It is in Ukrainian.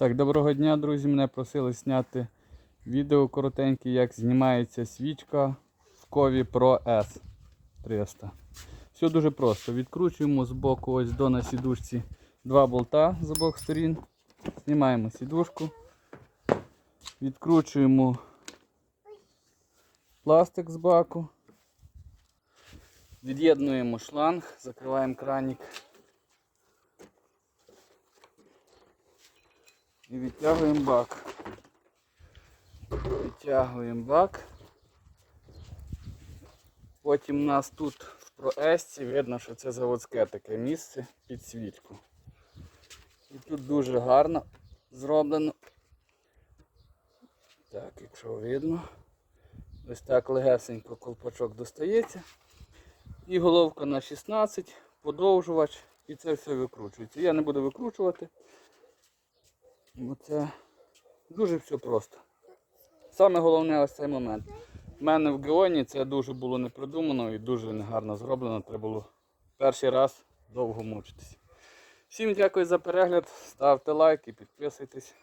Так, доброго дня, друзі. Мене просили зняти відео коротеньке, як знімається свічка в Кові Pro S 300. Все дуже просто. Відкручуємо з боку ось до на сідушці два болта з обох сторін. Знімаємо сідушку. Відкручуємо пластик з баку. Від'єднуємо шланг, закриваємо кранік. І відтягуємо бак. Відтягуємо бак. Потім у нас тут в проесці видно, що це заводське таке місце під свічку. І тут дуже гарно зроблено. Так, якщо видно. Ось так легесенько колпачок достається. І головка на 16, подовжувач, і це все викручується. Я не буду викручувати. Оце дуже все просто. Саме головне ось цей момент. У мене в Геоні це дуже було не придумано і дуже негарно зроблено. Треба було перший раз довго мучитись. Всім дякую за перегляд, ставте лайк і підписуйтесь.